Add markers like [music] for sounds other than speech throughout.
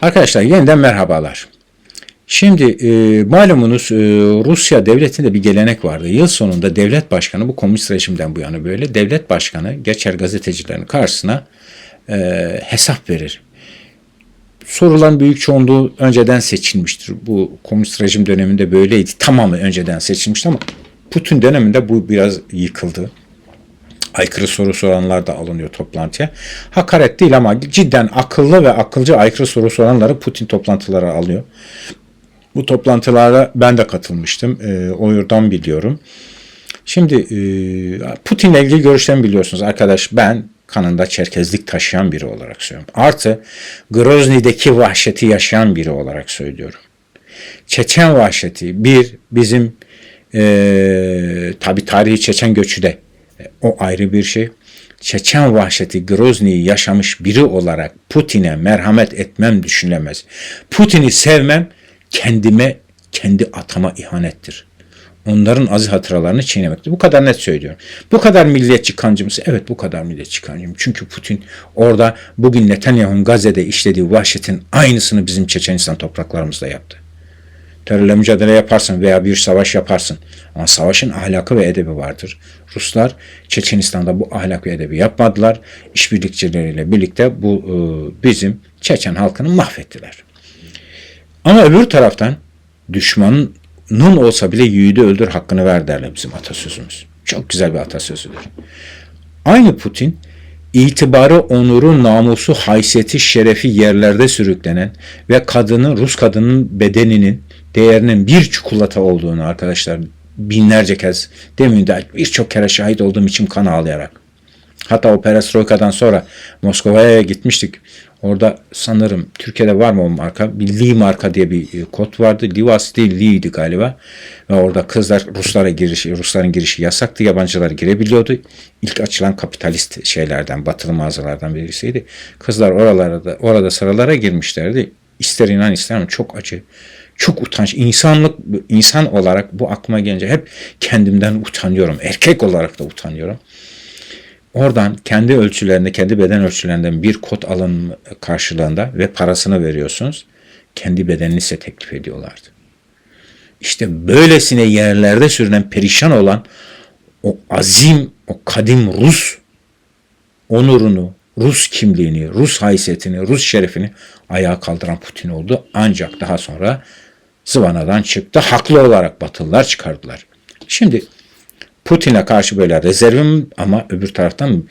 Arkadaşlar yeniden merhabalar. Şimdi e, malumunuz e, Rusya devletinde bir gelenek vardı. Yıl sonunda devlet başkanı bu komünist rejimden bu yana böyle devlet başkanı geçer gazetecilerin karşısına e, hesap verir. Sorulan büyük çoğunluğu önceden seçilmiştir. Bu komünist rejim döneminde böyleydi. Tamamı önceden seçilmişti ama Putin döneminde bu biraz yıkıldı aykırı soru soranlar da alınıyor toplantıya. Hakaret değil ama cidden akıllı ve akılcı aykırı soru soranları Putin toplantılara alıyor. Bu toplantılara ben de katılmıştım. E, o yurdan biliyorum. Şimdi e, Putin'le ilgili görüşlerimi biliyorsunuz arkadaş. Ben kanında Çerkezlik taşıyan biri olarak söylüyorum. Artı Grozny'deki vahşeti yaşayan biri olarak söylüyorum. Çeçen vahşeti bir bizim e, tabi tarihi Çeçen göçü de o ayrı bir şey. Çeçen vahşeti Grozny'yi yaşamış biri olarak Putin'e merhamet etmem düşünülemez. Putin'i sevmem kendime, kendi atama ihanettir. Onların aziz hatıralarını çiğnemektir. Bu kadar net söylüyorum. Bu kadar milliyetçi kancı mısın? Evet bu kadar milliyetçi kancıyım. Çünkü Putin orada bugün Netanyahu'nun Gazze'de işlediği vahşetin aynısını bizim Çeçenistan topraklarımızda yaptı terörle mücadele yaparsın veya bir savaş yaparsın. Ama savaşın ahlakı ve edebi vardır. Ruslar Çeçenistan'da bu ahlak ve edebi yapmadılar. İşbirlikçileriyle birlikte bu e, bizim Çeçen halkını mahvettiler. Ama öbür taraftan düşmanın olsa bile yiğidi öldür hakkını ver derler bizim atasözümüz. Çok güzel bir atasözüdür. Aynı Putin itibarı, onuru, namusu, haysiyeti, şerefi yerlerde sürüklenen ve kadının, Rus kadının bedeninin değerinin bir çikolata olduğunu arkadaşlar binlerce kez demin de birçok kere şahit olduğum için kan ağlayarak. Hatta o perestroikadan sonra Moskova'ya gitmiştik. Orada sanırım Türkiye'de var mı o marka? Bir Lee marka diye bir e, kod vardı. Livas değil Lee'ydi galiba. Ve orada kızlar Ruslara girişi, Rusların girişi yasaktı. Yabancılar girebiliyordu. İlk açılan kapitalist şeylerden, batılı mağazalardan birisiydi. Kızlar oralarda orada sıralara girmişlerdi. İster inan ister ama çok acı çok utanç. İnsanlık, insan olarak bu aklıma gelince hep kendimden utanıyorum. Erkek olarak da utanıyorum. Oradan kendi ölçülerinde, kendi beden ölçülerinden bir kot alın karşılığında ve parasını veriyorsunuz. Kendi bedenini size teklif ediyorlardı. İşte böylesine yerlerde sürünen perişan olan o azim, o kadim Rus onurunu, Rus kimliğini, Rus haysiyetini, Rus şerefini ayağa kaldıran Putin oldu. Ancak daha sonra zıvanadan çıktı. Haklı olarak Batılılar çıkardılar. Şimdi Putin'e karşı böyle rezervim ama öbür taraftan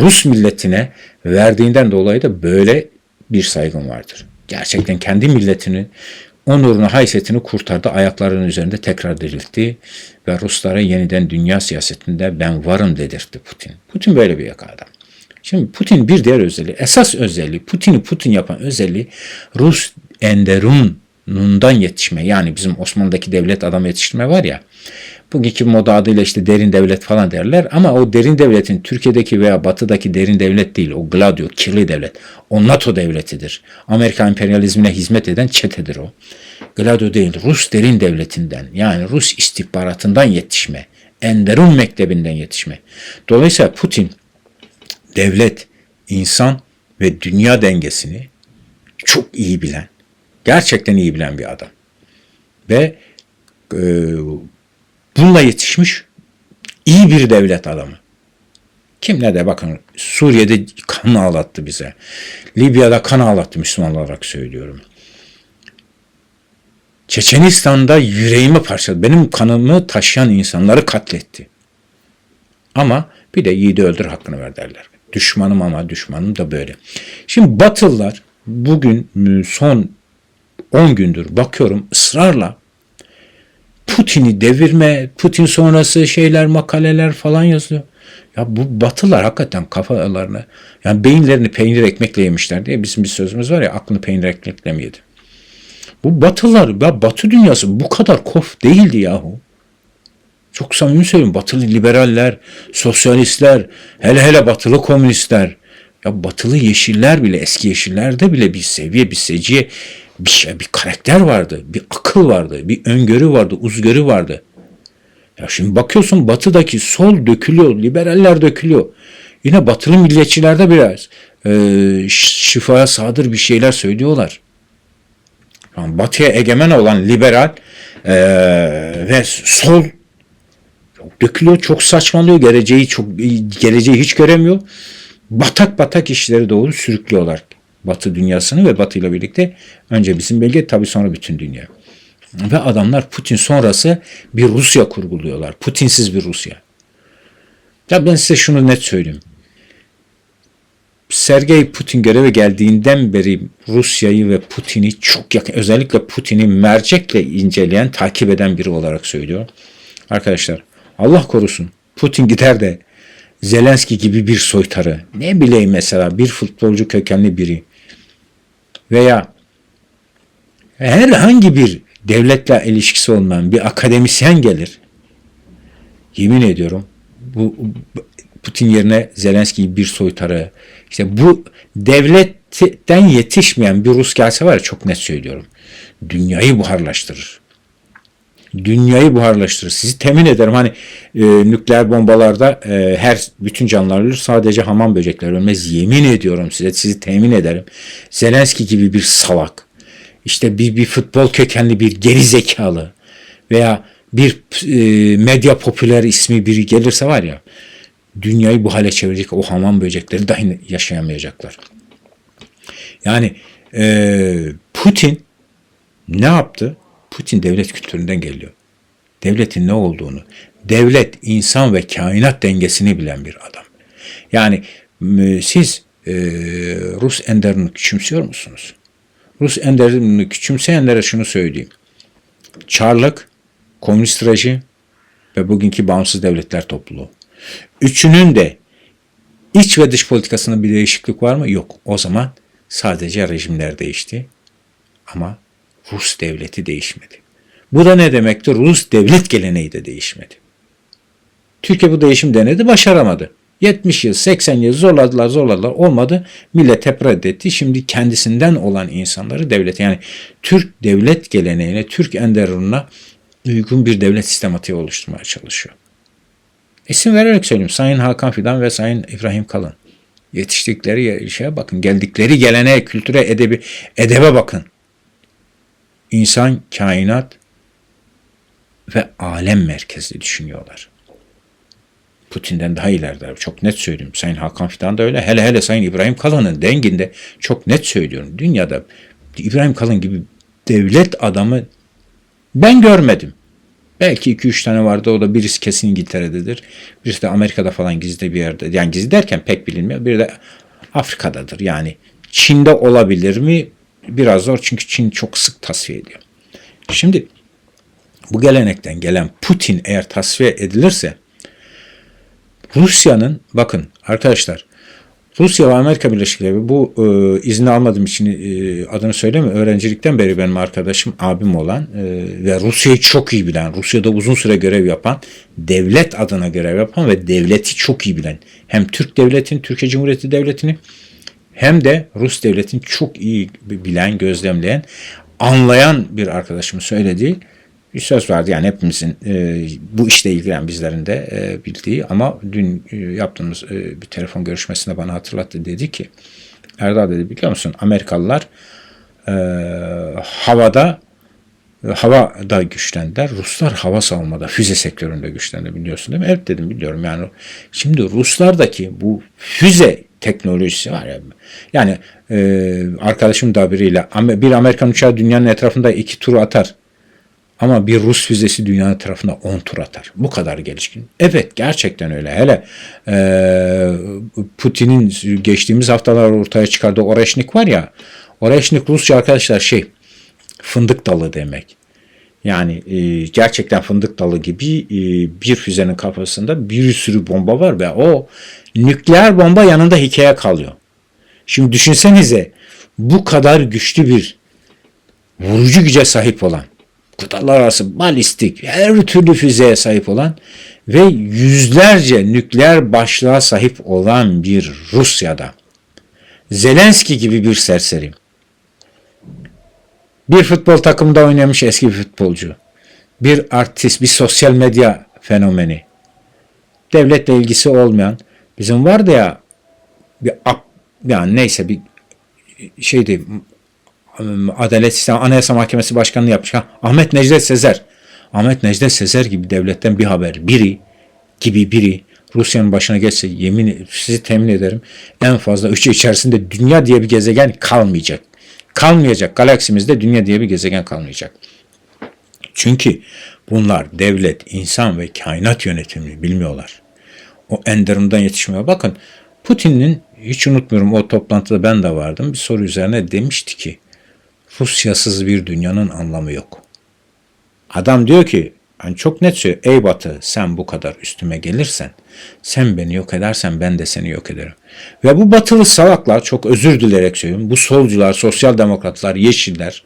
Rus milletine verdiğinden dolayı da böyle bir saygım vardır. Gerçekten kendi milletini, onurunu, haysiyetini kurtardı. Ayaklarının üzerinde tekrar diriltti ve Ruslara yeniden dünya siyasetinde ben varım dedirtti Putin. Putin böyle bir adam. Şimdi Putin bir diğer özelliği, esas özelliği, Putin'i Putin yapan özelliği Rus enderun nundan yetişme yani bizim Osmanlı'daki devlet adam yetiştirme var ya bugünkü moda adıyla işte derin devlet falan derler ama o derin devletin Türkiye'deki veya batıdaki derin devlet değil o Gladio kirli devlet o NATO devletidir. Amerika emperyalizmine hizmet eden çetedir o. Gladio değil Rus derin devletinden yani Rus istihbaratından yetişme Enderun mektebinden yetişme. Dolayısıyla Putin devlet, insan ve dünya dengesini çok iyi bilen Gerçekten iyi bilen bir adam. Ve e, bununla yetişmiş iyi bir devlet adamı. Kim ne de bakın Suriye'de kan ağlattı bize. Libya'da kan ağlattı Müslüman olarak söylüyorum. Çeçenistan'da yüreğimi parçaladı. Benim kanımı taşıyan insanları katletti. Ama bir de yiğidi öldür hakkını ver derler. Düşmanım ama düşmanım da böyle. Şimdi Batılılar bugün son 10 gündür bakıyorum ısrarla Putin'i devirme, Putin sonrası şeyler, makaleler falan yazıyor. Ya bu batılar hakikaten kafalarını, yani beyinlerini peynir ekmekle yemişler diye bizim bir sözümüz var ya aklını peynir ekmekle mi yedi? Bu batılar, ya batı dünyası bu kadar kof değildi yahu. Çok samimi söylüyorum. Batılı liberaller, sosyalistler, hele hele batılı komünistler, ya batılı yeşiller bile, eski yeşillerde bile bir seviye, bir seciye bir şey, bir karakter vardı, bir akıl vardı, bir öngörü vardı, uzgörü vardı. Ya şimdi bakıyorsun batıdaki sol dökülüyor, liberaller dökülüyor. Yine batılı milliyetçilerde biraz e, şifaya sadır bir şeyler söylüyorlar. Yani batıya egemen olan liberal eee, ve sol çok dökülüyor, çok saçmalıyor, geleceği çok geleceği hiç göremiyor. Batak batak işleri doğru sürüklüyorlar Batı dünyasını ve Batı ile birlikte önce bizim bölge tabii sonra bütün dünya. Ve adamlar Putin sonrası bir Rusya kurguluyorlar. Putinsiz bir Rusya. Ya ben size şunu net söyleyeyim. Sergey Putin göreve geldiğinden beri Rusya'yı ve Putin'i çok yakın, özellikle Putin'i mercekle inceleyen, takip eden biri olarak söylüyor. Arkadaşlar Allah korusun Putin gider de Zelenski gibi bir soytarı, ne bileyim mesela bir futbolcu kökenli biri veya herhangi bir devletle ilişkisi olmayan bir akademisyen gelir. Yemin ediyorum bu Putin yerine Zelenski bir soytarı işte bu devletten yetişmeyen bir Rus gelse var ya çok net söylüyorum. Dünyayı buharlaştırır. Dünyayı buharlaştırır. Sizi temin ederim hani e, nükleer bombalarda e, her bütün canlılar ölür sadece hamam böcekler ölmez. Yemin ediyorum size sizi temin ederim. Zelenski gibi bir salak işte bir, bir futbol kökenli bir geri zekalı veya bir e, medya popüler ismi biri gelirse var ya dünyayı bu hale çevirecek o hamam böcekleri dahi yaşayamayacaklar. Yani e, Putin ne yaptı? Putin devlet kültüründen geliyor. Devletin ne olduğunu, devlet, insan ve kainat dengesini bilen bir adam. Yani e, siz e, Rus Enderun'u küçümsüyor musunuz? Rus Enderun'u küçümseyenlere şunu söyleyeyim. Çarlık, komünist rejim ve bugünkü bağımsız devletler topluluğu. Üçünün de iç ve dış politikasında bir değişiklik var mı? Yok. O zaman sadece rejimler değişti. Ama Rus devleti değişmedi. Bu da ne demektir? Rus devlet geleneği de değişmedi. Türkiye bu değişim denedi, başaramadı. 70 yıl, 80 yıl zorladılar, zorladılar. Olmadı. Millet hep reddetti. Şimdi kendisinden olan insanları devlet yani Türk devlet geleneğine, Türk enderununa uygun bir devlet sistematiği oluşturmaya çalışıyor. İsim vererek söyleyeyim. Sayın Hakan Fidan ve Sayın İbrahim Kalın. Yetiştikleri şeye bakın. Geldikleri geleneğe, kültüre, edebi, edebe bakın. İnsan, kainat ve alem merkezli düşünüyorlar. Putin'den daha ileride. Çok net söylüyorum. Sayın Hakan Fidan da öyle. Hele hele Sayın İbrahim Kalın'ın denginde çok net söylüyorum. Dünyada İbrahim Kalın gibi devlet adamı ben görmedim. Belki 2-3 tane vardı. O da birisi kesin İngiltere'dedir. Birisi de Amerika'da falan gizli bir yerde. Yani gizli derken pek bilinmiyor. Biri de Afrika'dadır. Yani Çin'de olabilir mi? Biraz zor çünkü Çin çok sık tasfiye ediyor. Şimdi bu gelenekten gelen Putin eğer tasfiye edilirse Rusya'nın bakın arkadaşlar Rusya ve Amerika Birleşik Devletleri bu e, izni almadığım için e, adını söyleme öğrencilikten beri benim arkadaşım abim olan e, ve Rusya'yı çok iyi bilen Rusya'da uzun süre görev yapan devlet adına görev yapan ve devleti çok iyi bilen hem Türk devletini Türkiye Cumhuriyeti devletini hem de Rus devletini çok iyi bilen gözlemleyen anlayan bir arkadaşımın söylediği bir söz vardı yani hepimizin e, bu işle ilgilenen bizlerin de e, bildiği ama dün e, yaptığımız e, bir telefon görüşmesinde bana hatırlattı dedi ki Erdal dedi biliyor musun Amerikalılar e, havada havada güçlendiler. Ruslar hava savunmada, füze sektöründe güçlendi biliyorsun değil mi? Evet dedim biliyorum yani. Şimdi Ruslardaki bu füze teknolojisi var ya. Yani e, arkadaşım da biriyle bir Amerikan uçağı dünyanın etrafında iki tur atar. Ama bir Rus füzesi dünya tarafına 10 tur atar. Bu kadar gelişkin. Evet gerçekten öyle. Hele e, Putin'in geçtiğimiz haftalar ortaya çıkardığı Oreşnik var ya. Oreşnik Rusça arkadaşlar şey fındık dalı demek. Yani e, gerçekten fındık dalı gibi e, bir füzenin kafasında bir sürü bomba var ve o nükleer bomba yanında hikaye kalıyor. Şimdi düşünsenize bu kadar güçlü bir vurucu güce sahip olan kıtalar arası balistik her türlü füzeye sahip olan ve yüzlerce nükleer başlığa sahip olan bir Rusya'da Zelenski gibi bir serseri bir futbol takımında oynamış eski bir futbolcu bir artist bir sosyal medya fenomeni devletle ilgisi olmayan bizim vardı ya bir yani neyse bir şeydi Adalet Sistemi Anayasa Mahkemesi Başkanlığı yapmış. Ha, Ahmet Necdet Sezer. Ahmet Necdet Sezer gibi devletten bir haber biri gibi biri Rusya'nın başına geçse yemin sizi temin ederim en fazla üçü içerisinde dünya diye bir gezegen kalmayacak. Kalmayacak. Galaksimizde dünya diye bir gezegen kalmayacak. Çünkü bunlar devlet, insan ve kainat yönetimini bilmiyorlar. O enderundan yetişmiyor. Bakın Putin'in hiç unutmuyorum o toplantıda ben de vardım. Bir soru üzerine demişti ki Rusyasız bir dünyanın anlamı yok. Adam diyor ki yani çok net söylüyor. Ey Batı sen bu kadar üstüme gelirsen sen beni yok edersen ben de seni yok ederim. Ve bu batılı salaklar çok özür dilerek söylüyorum. Bu solcular, sosyal demokratlar, yeşiller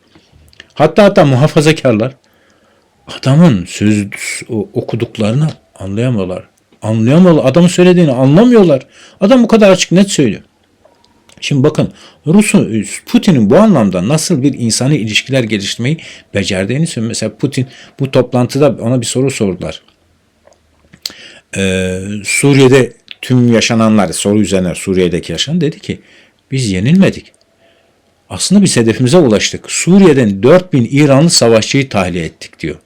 hatta hatta muhafazakarlar adamın söz okuduklarını anlayamıyorlar. Anlayamıyorlar. Adamın söylediğini anlamıyorlar. Adam bu kadar açık net söylüyor. Şimdi bakın Rus'un Putin'in bu anlamda nasıl bir insani ilişkiler geliştirmeyi becerdiğini söylüyor. Mesela Putin bu toplantıda ona bir soru sordular. Ee, Suriye'de tüm yaşananlar soru üzerine Suriye'deki yaşanan dedi ki biz yenilmedik. Aslında biz hedefimize ulaştık. Suriye'den 4000 İranlı savaşçıyı tahliye ettik diyor.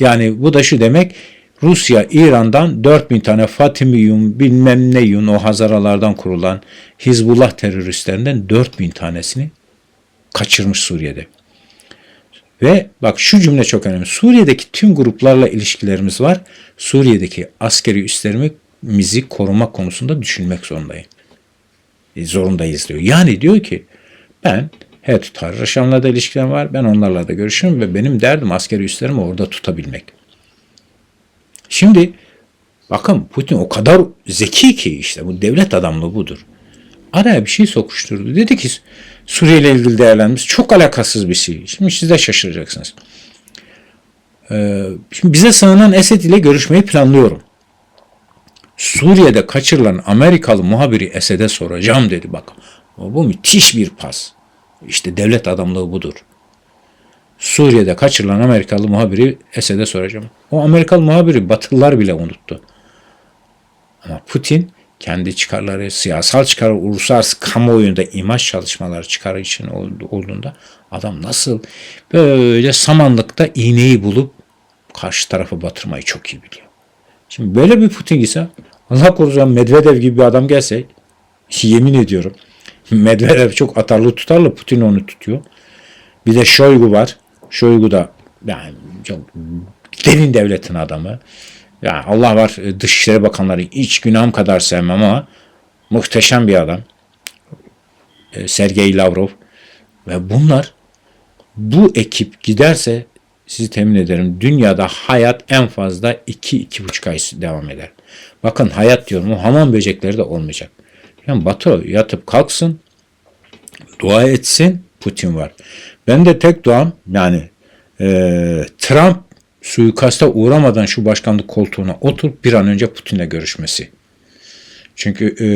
Yani bu da şu demek Rusya İran'dan 4000 tane Fatimiyun bilmem neyun o Hazaralardan kurulan Hizbullah teröristlerinden 4000 tanesini kaçırmış Suriye'de. Ve bak şu cümle çok önemli. Suriye'deki tüm gruplarla ilişkilerimiz var. Suriye'deki askeri üslerimizi korumak konusunda düşünmek zorundayım. E, zorundayız diyor. Yani diyor ki ben Evet Tarraşan'la da ilişkilerim var. Ben onlarla da görüşürüm ve benim derdim askeri üslerimi orada tutabilmek. Şimdi bakın Putin o kadar zeki ki işte bu devlet adamlığı budur. Araya bir şey sokuşturdu. Dedi ki Suriye ile ilgili değerlendirmemiz çok alakasız bir şey. Şimdi siz de şaşıracaksınız. Ee, şimdi bize sığınan Esed ile görüşmeyi planlıyorum. Suriye'de kaçırılan Amerikalı muhabiri Esed'e soracağım dedi bak. Bu müthiş bir pas. İşte devlet adamlığı budur. Suriye'de kaçırılan Amerikalı muhabiri Esed'e soracağım. O Amerikalı muhabiri Batılılar bile unuttu. Ama Putin kendi çıkarları, siyasal çıkarı, uluslararası kamuoyunda imaj çalışmaları çıkarı için olduğunda adam nasıl böyle samanlıkta iğneyi bulup karşı tarafı batırmayı çok iyi biliyor. Şimdi böyle bir Putin ise Allah korusun Medvedev gibi bir adam gelse yemin ediyorum [laughs] Medvedev çok atarlı tutarlı Putin onu tutuyor. Bir de Şoygu var. Şoygu da yani çok derin devletin adamı. Yani Allah var Dışişleri Bakanları iç günahım kadar sevmem ama muhteşem bir adam. E, Sergey Lavrov ve bunlar bu ekip giderse sizi temin ederim dünyada hayat en fazla 2-2,5 ay devam eder. Bakın hayat diyorum o hamam böcekleri de olmayacak. Yani Batı yatıp kalksın dua etsin Putin var. Ben de tek duam yani e, Trump suikasta uğramadan şu başkanlık koltuğuna oturup bir an önce Putin'le görüşmesi. Çünkü e,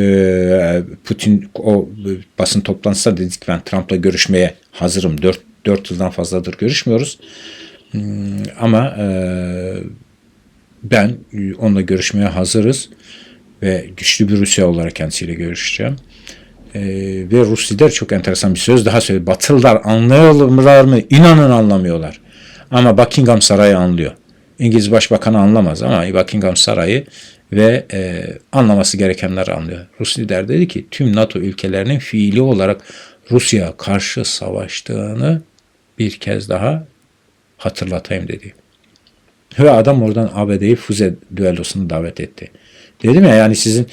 Putin o basın toplantısında dedik ben Trump'la görüşmeye hazırım. 4, 4 yıldan fazladır görüşmüyoruz. Hmm, ama e, ben onunla görüşmeye hazırız ve güçlü bir Rusya olarak kendisiyle görüşeceğim. Ee, ve Rus lider çok enteresan bir söz daha söyledi. Batılılar anlıyorlar mı? İnanın anlamıyorlar. Ama Buckingham Sarayı anlıyor. İngiliz Başbakanı anlamaz ama Buckingham Sarayı ve e, anlaması gerekenleri anlıyor. Rus lider dedi ki tüm NATO ülkelerinin fiili olarak Rusya karşı savaştığını bir kez daha hatırlatayım dedi. Ve adam oradan ABD'yi füze düellosunu davet etti. Dedim ya yani sizin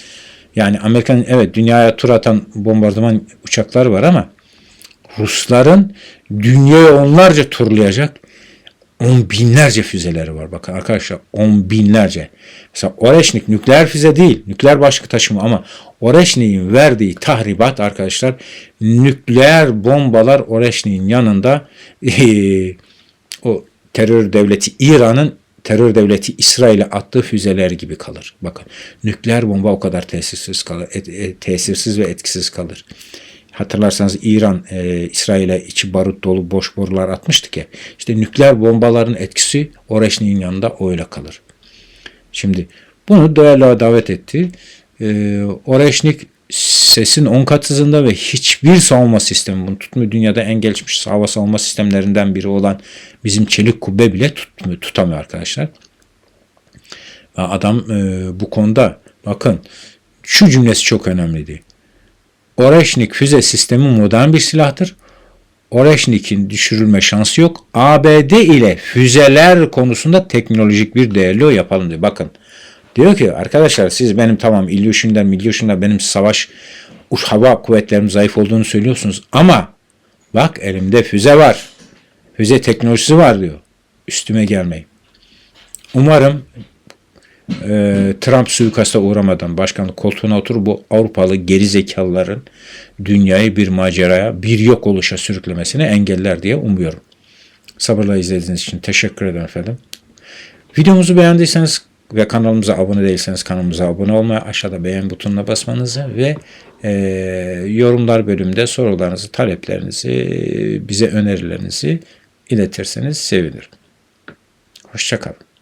yani Amerikan evet dünyaya tur atan bombardıman uçaklar var ama Rusların dünyayı onlarca turlayacak on binlerce füzeleri var. Bakın arkadaşlar on binlerce. Mesela Oreşnik nükleer füze değil. Nükleer başlık taşıma ama Oreşnik'in verdiği tahribat arkadaşlar nükleer bombalar Oreşnik'in yanında [laughs] o terör devleti İran'ın terör devleti İsrail'e attığı füzeler gibi kalır. Bakın nükleer bomba o kadar tesirsiz kalır, et, et, tesirsiz ve etkisiz kalır. Hatırlarsanız İran e, İsrail'e içi barut dolu boş borular atmıştı ki. İşte nükleer bombaların etkisi Oreşnik'in yanında öyle kalır. Şimdi bunu düelloya davet etti. E, Oreşnik sesin 10 kat hızında ve hiçbir savunma sistemi bunu tutmuyor. Dünyada en gelişmiş hava savunma sistemlerinden biri olan bizim çelik kubbe bile tutmuyor, tutamıyor arkadaşlar. Adam e, bu konuda bakın şu cümlesi çok önemliydi. Oreşnik füze sistemi modern bir silahtır. Oreşnik'in düşürülme şansı yok. ABD ile füzeler konusunda teknolojik bir değerli yapalım diyor. Bakın diyor ki arkadaşlar siz benim tamam İlyushin'den Milyushin'den benim savaş uç hava kuvvetlerim zayıf olduğunu söylüyorsunuz. Ama bak elimde füze var. Füze teknolojisi var diyor. Üstüme gelmeyin. Umarım e, Trump suikasta uğramadan başkanlık koltuğuna oturup bu Avrupalı geri zekalıların dünyayı bir maceraya, bir yok oluşa sürüklemesini engeller diye umuyorum. Sabırla izlediğiniz için teşekkür ederim efendim. Videomuzu beğendiyseniz ve kanalımıza abone değilseniz kanalımıza abone olmayı, aşağıda beğen butonuna basmanızı ve e, yorumlar bölümünde sorularınızı, taleplerinizi, bize önerilerinizi iletirseniz sevinirim. Hoşçakalın.